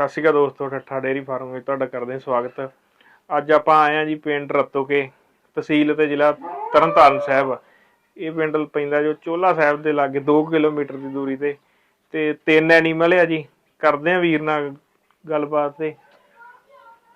ਸਤਿ ਸ਼੍ਰੀ ਅਕਾਲ ਦੋਸਤੋ ਠੱਠਾ dairy farm ਵਿੱਚ ਤੁਹਾਡਾ ਕਰਦੇ ਹਾਂ ਸਵਾਗਤ। ਅੱਜ ਆਪਾਂ ਆਏ ਹਾਂ ਜੀ ਪਿੰਡ ਰਤੋਕੇ ਤਹਿਸੀਲ ਤੇ ਜ਼ਿਲ੍ਹਾ ਤਰਨਤਾਰਨ ਸਾਹਿਬ। ਇਹ ਪਿੰਡ ਪੈਂਦਾ ਜੋ ਚੋਲਾ ਸਾਹਿਬ ਦੇ ਲਾਗੇ 2 ਕਿਲੋਮੀਟਰ ਦੀ ਦੂਰੀ ਤੇ ਤੇ ਤਿੰਨ ਐਨੀਮਲ ਆ ਜੀ। ਕਰਦੇ ਹਾਂ ਵੀਰ ਨਾਲ ਗੱਲਬਾਤ ਤੇ।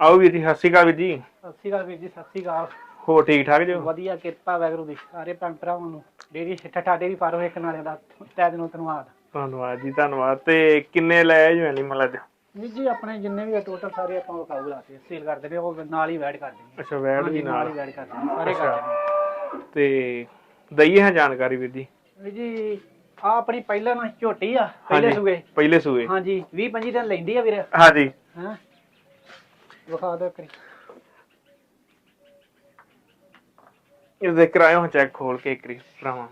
ਆਓ ਵੀਰ ਜੀ ਸਤਿ ਸ਼੍ਰੀ ਅਕਾਲ ਵੀਰ ਜੀ। ਸਤਿ ਸ਼੍ਰੀ ਅਕਾਲ ਵੀਰ ਜੀ ਸਤਿ ਸ਼੍ਰੀ ਅਕਾਲ। ਹੋ ਠੀਕ ਠਾਕ ਜੋ? ਵਧੀਆ ਕਿਰਪਾ ਵੈਗਰੂ ਦੀ ਸਾਰੇ ਭੈਣ ਭਰਾਵਾਂ ਨੂੰ। ਡੇਰੀ ਠੱਠਾ ਡੇਰੀ ਫਾਰਮ ਇੱਕ ਨਾਲੇ ਦਾ ਤੈ ਦਿਨੋਂ ਧੰਨਵਾਦ। ਧੰਨਵਾਦ ਜੀ ਧੰਨਵਾਦ। ਤੇ ਕਿੰਨੇ ਲੈ ਜੋ ਐਨੀਮਲ ਅੱਜ? ਵੀਰ ਜੀ ਆਪਣੇ ਜਿੰਨੇ ਵੀ ਟੋਟਲ ਸਾਰੇ ਆਪਾਂ ਵਿਕਾਊ ਲਾਤੇ ਸੇਲ ਕਰਦੇ ਨੇ ਉਹ ਨਾਲ ਹੀ ਵੈਡ ਕਰਦੇ ਨੇ ਅੱਛਾ ਹਾਂਜੀ, ਵੀ ਨਾਲ ਹੀ ਵੈਡ ਕਰਦੇ ਨੇ ਸਾਰੇ ਅੱਛਾ। ਕਰਦੇ ਨੇ ਤੇ ਦਈਏ ਹਾਂ ਜਾਣਕਾਰੀ ਵੀਰ ਜੀ? ਵੀਰ ਜੀ ਆ ਆਪਣੀ ਪਹਿਲਾਂ ਨਾ ਝੋਟੀ ਆ ਪਹਿਲੇ। ਸੂਏ। ਪਹਿਲੇ ਸੂਏ। ਹਾਂਜੀ 20 25 ਦਿਨ ਲੈਂਦੀ ਆ ਵੀਰ। ਹਾਂਜੀ। ਹਾਂ? ਵਿਖਾ ਦਿਓ ਕਰੀ ਇਹ ਦੇਖ ਕਰਾਇਓ ਹਾਂ ਚੈੱਕ ਖੋਲ ਕੇ ਇੱਕ ਰੀ ਭਰਾਵਾਂ।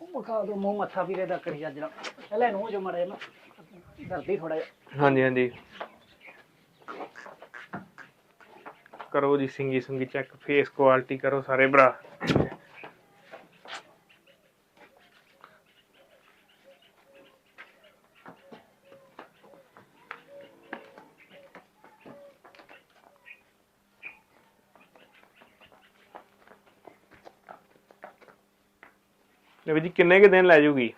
ਉਹ ਵਿਖਾ ਦਿਓ ਮੂੰਹ ਮੱਥਾ ਵੀਰੇ ਦਾ ਕਰੀ ਅੱਜ ਪਹਿਲੇ ਨੂੰ ਜੋ ਮੜਾ ਨਾ ਡਰਦੀ ਥੋੜਾ ਜਿਹਾ। ਹਾਂਜੀ ਹਾਂਜੀ। ਕਰੋ ਜੀ ਸਿੰਗੀ ਸਿੰਗੀ ਚੈੱਕ ਫੇਸ ਕੁਆਲਿਟੀ ਕਰੋ ਸਾਰੇ ਭਰਾ। ਲੈ ਜੀ, ਕਿੰਨੇ ਕੁ ਦਿਨ ਲੈ ਜੂਗੀ?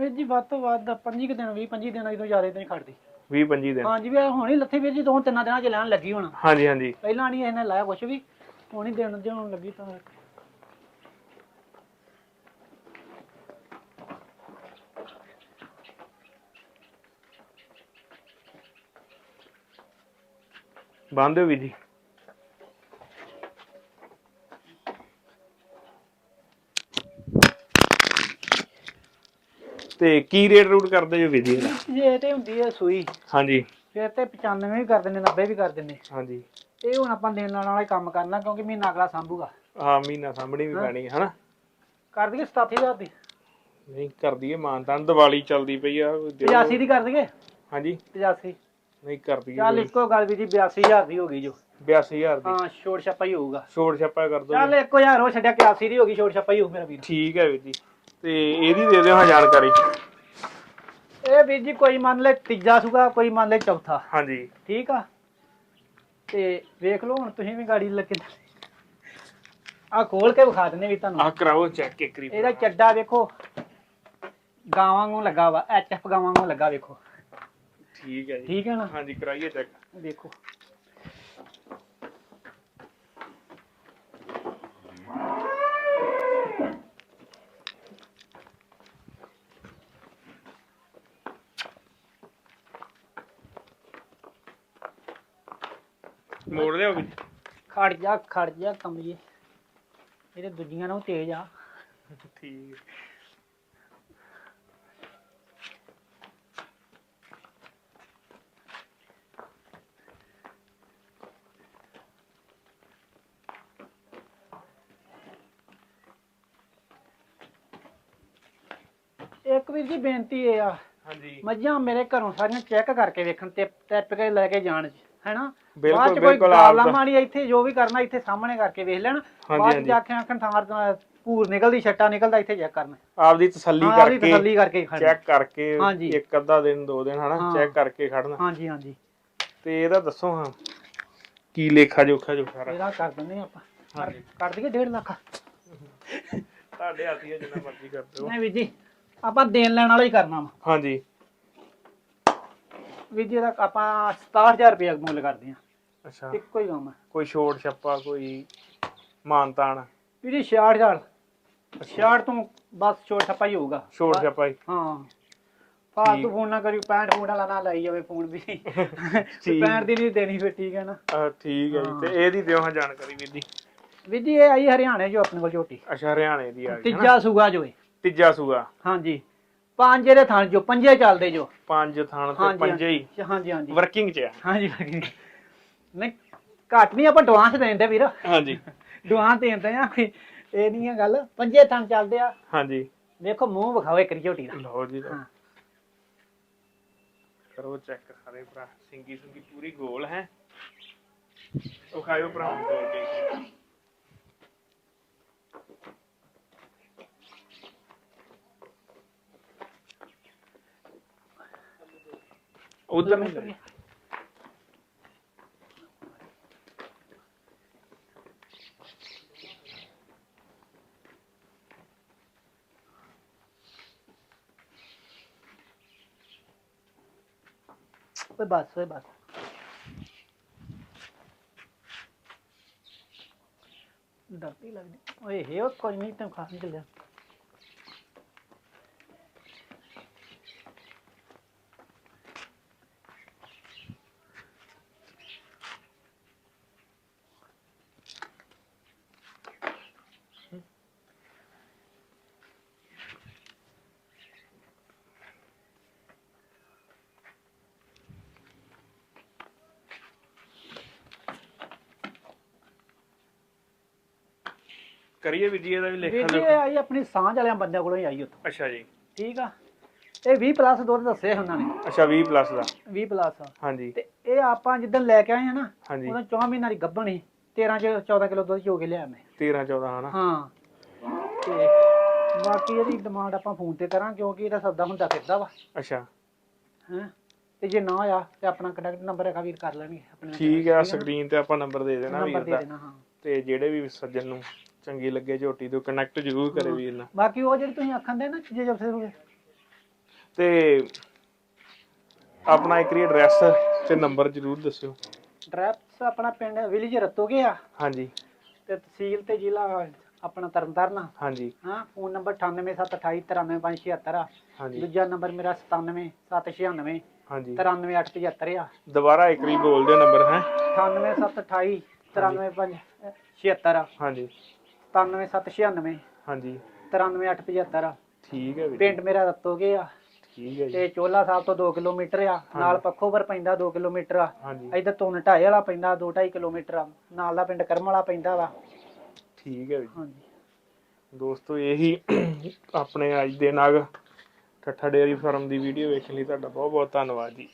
ਵੀਰ ਜੀ ਵੱਧ ਤੋਂ ਵੱਧ 25 ਕੁ ਦਿਨ 20 25 ਦਿਨਾਂ ਤੋਂ ਜ਼ਿਆਦਾ ਤਾਂ ਖੜਦੀ। 20 25 ਦਿਨ। ਹਾਂਜੀ ਵੀ ਹੁਣ ਹੀ ਲੱਥੀ ਵੀਰ ਜੀ ਦੋ ਤਿੰਨਾਂ ਦਿਨਾਂ ਚ ਲੈਣ ਲੱਗੀ ਹੁਣ। ਹਾਂਜੀ ਹਾਂਜੀ। ਪਹਿਲਾਂ ਨਹੀਂ ਇਹਨੇ ਲਾਇਆ ਕੁਛ ਵੀ ਹੁਣ ਹੀ ਦਿਨ ਜਿਉਣ ਲੱਗੀ ਤਾਂ। ਬੰਦ ਹੋ ਵੀ ਜੀ। ਤੇ ਕੀ ਰੇਟ ਰੂਟ ਕਰਦੇ ਜੋ ਵੀ ਜੀ? ਤੇ ਹੁੰਦੀ ਹੈ ਸੂਈ ਹਾਂਜੀ। ਫਿਰ ਤੇ 95 ਵੀ ਕਰ ਦਿੰਦੇ 90 ਵੀ ਕਰ ਦਿੰਦੇ। ਹਾਂਜੀ। ਇਹ ਹੁਣ ਆਪਾਂ ਦੇਣ ਲੈਣ ਵਾਲਾ ਹੀ ਕੰਮ ਕਰਨਾ ਕਿਉਂਕਿ ਮਹੀਨਾ ਅਗਲਾ ਸੰਭੂਗਾ। ਹਾਂ ਮਹੀਨਾ ਸਾਹਮਣੇ ਵੀ ਪੈਣੀ ਹੈ ਹਨਾ? ਕਰ ਦਈਏ 87000 ਦੀ। ਨਹੀਂ ਕਰਦੀ ਏ ਮਾਨਤਾਨ ਦੀਵਾਲੀ ਚੱਲਦੀ ਪਈ ਆ ਦਿਓ। 85 ਦੀ ਕਰ ਦਈਏ? ਹਾਂਜੀ। 85 ਨਹੀਂ ਕਰਦੀ ਚੱਲ ਇੱਕੋ ਗੱਲ ਵੀ ਜੀ 82000 ਦੀ ਹੋ ਗਈ ਜੋ। 82000 ਦੀ। ਹਾਂ ਛੋੜ ਛਾਪਾ ਹੀ ਹੋਊਗਾ। ਛੋੜ ਛਾਪਾ ਕਰ ਦੋ। ਚੱਲ 1000 ਹੋ ਛੱਡਿਆ 81 ਦੀ ਹੋ ਗਈ ਛੋੜ ਛਾਪਾ ਹੀ ਹੋਊ ਮੇਰਾ ਵੀਰ। ਠੀਕ ਹੈ ਵੀਰ ਜੀ। ਤੇ ਇਹਦੀ ਦੇ ਦਿਓ ਹਾਂ ਜਾਣਕਾਰੀ। ਇਹ ਵੀਰ ਜੀ ਕੋਈ ਮੰਨ ਲੈ ਤੀਜਾ ਸੂਗਾ ਕੋਈ ਮੰਨ ਲੈ ਚੌਥਾ। ਹਾਂਜੀ। ਠੀਕ ਆ? ਤੇ ਵੇਖ ਲਓ ਹੁਣ ਤੁਸੀਂ ਵੀ ਗਾੜੀ ਲੱਗੇ ਆ ਖੋਲ ਕੇ ਵਿਖਾ ਦਿੰਨੇ ਵੀ ਤੁਹਾਨੂੰ। ਆਹ ਕਰਾਓ ਚੈੱਕ ਇੱਕ ਰੀ ਇਹਦਾ ਚੱਡਾ ਵੇਖੋ। ਗਾਵਾਂ ਨੂੰ ਲੱਗਾ ਵਾ ਐਚਐਫ ਗਾਵਾਂ ਨੂੰ ਲੱਗਾ ਵੇਖੋ। ਠੀਕ ਹੈ ਜੀ। ਠੀਕ ਹੈ ਨਾ? ਹਾਂਜੀ ਕਰਾਈਏ ਚੈੱਕ ਦੇਖੋ ਮੋੜ ਲਿਓ ਵੀ। ਖੜ ਜਾ ਖੜ ਜਾ ਕਮਲੀਏ। ਇਹਦੇ ਦੂਜੀਆਂ ਨਾਲੋਂ ਤੇਜ਼ ਆ। ਠੀਕ। ਇੱਕ ਵੀਰ ਜੀ ਬੇਨਤੀ ਇਹ ਆ। ਹਾਂਜੀ। ਮੱਝਾਂ ਮੇਰੇ ਘਰੋਂ ਸਾਰੀਆਂ ਚੈੱਕ ਕਰਕੇ ਵੇਖਣ ਤੇ ਟੈਪ ਕੇ ਲੈ ਕੇ ਜਾਣ ਹੈਨਾ ਬਿਲਕੁਲ, ਬਿਲਕੁਲ, ਆਪ- ਮਾਰੀ ਇੱਥੇ ਜੋ ਵੀ ਕਰਨਾ ਇੱਥੇ ਸਾਹਮਣੇ ਕਰਕੇ ਵੇਖ ਲੈਣ। ਬਾਅਦ। ਜਾ ਕੇ ਆਖਣ ਥਾਰ ਤੋਂ ਪੂਰ ਨਿਕਲਦੀ ਛੱਟਾ ਨਿਕਲਦਾ ਇੱਥੇ ਚੈੱਕ ਕਰਨਾ। ਆਪਦੀ ਤਸੱਲੀ ਆਪਦੀ ਕਰਕੇ ਤਸੱਲੀ ਕਰਕੇ ਚੈੱਕ ਕਰਕੇ। ਇੱਕ ਅੱਧਾ ਦਿਨ ਦੋ ਦਿਨ ਹਨਾ। ਚੈੱਕ ਕਰਕੇ ਖੜਨਾ। ਹਾਂਜੀ ਹਾਂਜੀ। ਤੇ ਇਹਦਾ ਦੱਸੋ ਹਾਂ ਕੀ ਲੇਖਾ ਜੋਖਾ ਜੋ ਸਾਰਾ ਇਹਦਾ ਕਰ ਦਿੰਦੇ ਆਪਾਂ। ਕਰ- ਹਾਂਜੀ। ਦਈਏ 1.5 ਲੱਖ। ਤੁਹਾਡੇ ਹੱਥ ਜਿੰਨਾ ਮਰਜ਼ੀ ਕਰ ਦਿਓ। ਨਹੀਂ ਵੀਰ ਜੀ ਆਪਾਂ ਦੇਣ ਲੈਣ ਵਾਲਾ ਹੀ ਕਰਨਾ ਵਾ। ਹਾਂਜੀ। ਵੀਰ ਜੀ ਆਪਾਂ 67000 ਰੁਪਏ ਮੁੱਲ ਕਰਦੇ ਆ ਅੱਛਾ। ਇੱਕੋ ਹੀ ਕੰਮ ਹੈ ਕੋਈ ਛੋੜ ਛੱਪਾ ਕੋਈ ਮਾਨਤਾਨ ਵੀਰ ਜੀ 66000 66 ਤੋਂ ਬਸ ਛੋਟ ਛੱਪਾ ਹੀ ਹੋਊਗਾ। ਛੋੜ ਛੱਪਾ ਹੀ। ਹਾਂ। ਫਾਲਤੂ ਠੀਕ। ਫੋਨ ਨਾ ਕਰਿਓ 65 ਫੋਨ ਵਾਲਾ ਨਾ ਲਾਈ ਜਾਵੇ ਫੋਨ ਵੀ। 65 ਦੀ ਨਹੀਂ ਦੇਣੀ ਫਿਰ ਠੀਕ ਹੈ ਨਾ? ਆਹ, ਠੀਕ ਹੈ ਜੀ ਤੇ। ਇਹਦੀ ਦਿਓ ਹਾਂ ਜਾਣਕਾਰੀ ਵੀਰ ਜੀ। ਵੀਰ ਜੀ ਇਹ ਆਈ ਹਰਿਆਣੇ ਜੋ ਆਪਣੇ ਕੋਲ ਝੋਟੀ ਅੱਛਾ ਹਰਿਆਣੇ ਦੀ ਆ ਗਈ ਹਨਾ? ਤੀਜਾ ਸੂਗਾ ਜੋ ਇਹ। ਤੀਜਾ ਸੂਆ ਹਾਂਜੀ। ਪੰਜ ਇਹਦੇ ਥਣ ਜੋ ਪੰਜੇ ਚੱਲਦੇ ਜੋ। ਪੰਜ ਥਾਣ ਤੇ ਹਾਂਜੀ ਪੰਜੇ ਹੀ। ਹਾਂਜੀ ਹਾਂਜੀ ਵਰਕਿੰਗ ਚ ਆ। ਹਾਂਜੀ ਨਹੀਂ ਘੱਟ ਨਹੀਂ ਆਪਾਂ ਡਵਾਂਸ ਦੇਂਦੇ ਵੀਰ। ਹਾਂਜੀ। ਡਵਾਂਸ ਦੇਂਦੇ ਆ ਵੀ ਇਹ ਨਹੀਂ ਆ ਗੱਲ। ਪੰਜੇ ਥਣ ਚੱਲਦੇ ਆ। ਹਾਂਜੀ। ਵੇਖੋ ਮੂੰਹ ਵਿਖਾਓ ਇੱਕ ਝੋਟੀ ਦਾ। ਲਓ ਜੀ ਲਓ। ਹਾਂ। ਕਰੋ ਚੈੱਕ ਸਾਰੇ ਭਰਾ। ਸਿੰਗੀ ਸੁੰਗੀ ਪੂਰੀ ਗੋਲ ਹੈ। ਉਹ ਖਾਇਓ ਭਰਾ ਨੂੰ ਤੋੜ ਕੇ ਨਹੀਂ ਲੰਮੇ ਓਏ ਬਸ ਓਏ ਬਸ। ਡਰਦੀ ਲੱਗਦੀ। ਓਏ ਹੇ ਉਹ ਕੋਈ ਨਹੀਂ ਤੈਨੂੰ ਖਾ ਨਹੀਂ ਚੱਲਿਆ। ਕਰੀਏ ਵੀਰ ਜੀ ਇਹਦਾ ਵੀ ਵੀਰ ਲੇਖਾ। ਜੀ ਇਹ ਆਈ ਆਪਣੀ ਸਾਂਝ ਵਾਲਿਆਂ ਬੰਦਿਆਂ ਕੋਲੋਂ ਹੀ ਆਈ ਉੱਥੋਂ। ਅੱਛਾ ਜੀ। ਠੀਕ ਆ? ਇਹ 20 ਪਲੱਸ ਦੁੱਧ ਦੱਸੇ ਉਹਨਾਂ ਨੇ। ਅੱਛਾ 20 ਪਲੱਸ ਦਾ। 20 ਪਲੱਸ ਹਾਂਜੀ। ਤੇ ਇਹ ਆਪਾਂ ਜਿੱਦਣ ਲੈ ਕੇ ਆਏ ਆ ਨਾ ਹਾਂਜੀ। ਉਦੋਂ 4 ਮਹੀਨਾ ਦੀ ਗੱਭਣ ਸੀ। 13 ਚ 14 ਕਿਲੋ ਦੁੱਧ ਚੋ ਕੇ ਲਿਆ ਮੈਂ। 13 14 ਹਨਾ? ਹਾਂ। ਤੇ ਬਾਕੀ ਇਹਦੀ ਡਿਮਾਂਡ ਆਪਾਂ ਫੋਨ ਤੇ ਕਰਾਂ ਕਿਉਂਕਿ ਇਹਦਾ ਸੌਦਾ ਹੁੰਦਾ ਫਿਰਦਾ ਵਾ। ਅੱਛਾ। ਹੈ? ਤੇ ਜੇ ਨਾ ਆਇਆ ਤੇ ਆਪਣਾ ਕੰਟੈਕਟ ਨੰਬਰ ਹੈਗਾ ਵੀਰ ਕਰ ਲੈਣਗੇ। ਆਪਣੇ ਨਾਲ ਠੀਕ ਹੈ ਸਕਰੀਨ ਤੇ ਆਪਾਂ ਨੰਬਰ ਦੇ ਦੇਣਾ ਨੰਬਰ ਵੀਰ ਦੇ। ਦਾ ਦੇਣਾ ਹਾਂ। ਤੇ ਜਿਹੜੇ ਵੀ ਸੱਜਣ ਨੂੰ ਚੰਗੀ ਲੱਗੇ ਝੋਟੀ ਤੋਂ ਕਨੈਕਟ ਜ਼ਰੂਰ ਕਰੇ ਵੀਰ ਨਾਲ। ਬਾਕੀ ਉਹ ਜਿਹੜੀ ਤੁਸੀਂ ਆਖਣ ਦੇ ਨਾ ਜੇ ਜਬ ਸੇ ਤੇ ਆਪਣਾ ਇੱਕ ਰੀ ਐਡਰੈਸ ਤੇ ਨੰਬਰ ਜ਼ਰੂਰ ਦੱਸਿਓ। ਡਰੈਸ ਆਪਣਾ ਪਿੰਡ ਵਿਲੇਜ ਰਤੋਗੇ ਆ ਹਾਂਜੀ। ਤੇ ਤਹਿਸੀਲ ਤੇ ਜ਼ਿਲ੍ਹਾ ਆਪਣਾ ਤਰਨਤਾਰਨ ਹਾਂਜੀ। ਹਾਂ ਫੋਨ ਨੰਬਰ 9872293576 ਆ। ਹਾਂਜੀ। ਦੂਜਾ ਨੰਬਰ ਮੇਰਾ 97796 ਹਾਂਜੀ। 93875 ਆ। ਦੁਬਾਰਾ ਇੱਕ ਰੀ ਬੋਲ ਦਿਓ ਨੰਬਰ ਹੈ। 98728 93576 ਆ। ਹਾਂਜੀ। 97796 ਹਾਂਜੀ। 93875 ਆ ਠੀਕ ਹੈ ਵੀਰ ਪਿੰਡ ਮੇਰਾ ਰਤੋਗੇ ਆ ਠੀਕ ਹੈ ਜੀ। ਤੇ ਚੋਲਾ ਸਾਹਿਬ ਤੋਂ 2 ਕਿਲੋਮੀਟਰ ਆ। ਨਾਲ ਪੱਖੋਵਰ ਪੈਂਦਾ 2 ਕਿਲੋਮੀਟਰ ਆ। ਹਾਂਜੀ। ਇਧਰ ਤੋਂ ਢਾਏ ਵਾਲਾ ਪੈਂਦਾ 2.5 ਕਿਲੋਮੀਟਰ ਆ। ਨਾਲ ਦਾ ਪਿੰਡ ਕਰਮ ਵਾਲਾ ਪੈਂਦਾ ਵਾ। ਠੀਕ ਹੈ ਹਾਂਜੀ। ਦੋਸਤੋ ਇਹੀ ਆਪਣੇ ਅੱਜ ਦੇ ਨਗ ਠੱਠਾ ਡੇਅਰੀ ਫਾਰਮ ਦੀ ਵੀਡੀਓ ਵੇਖਣ ਲਈ ਤੁਹਾਡਾ ਬਹੁਤ ਬਹੁਤ ਧੰਨਵਾਦ ਜੀ।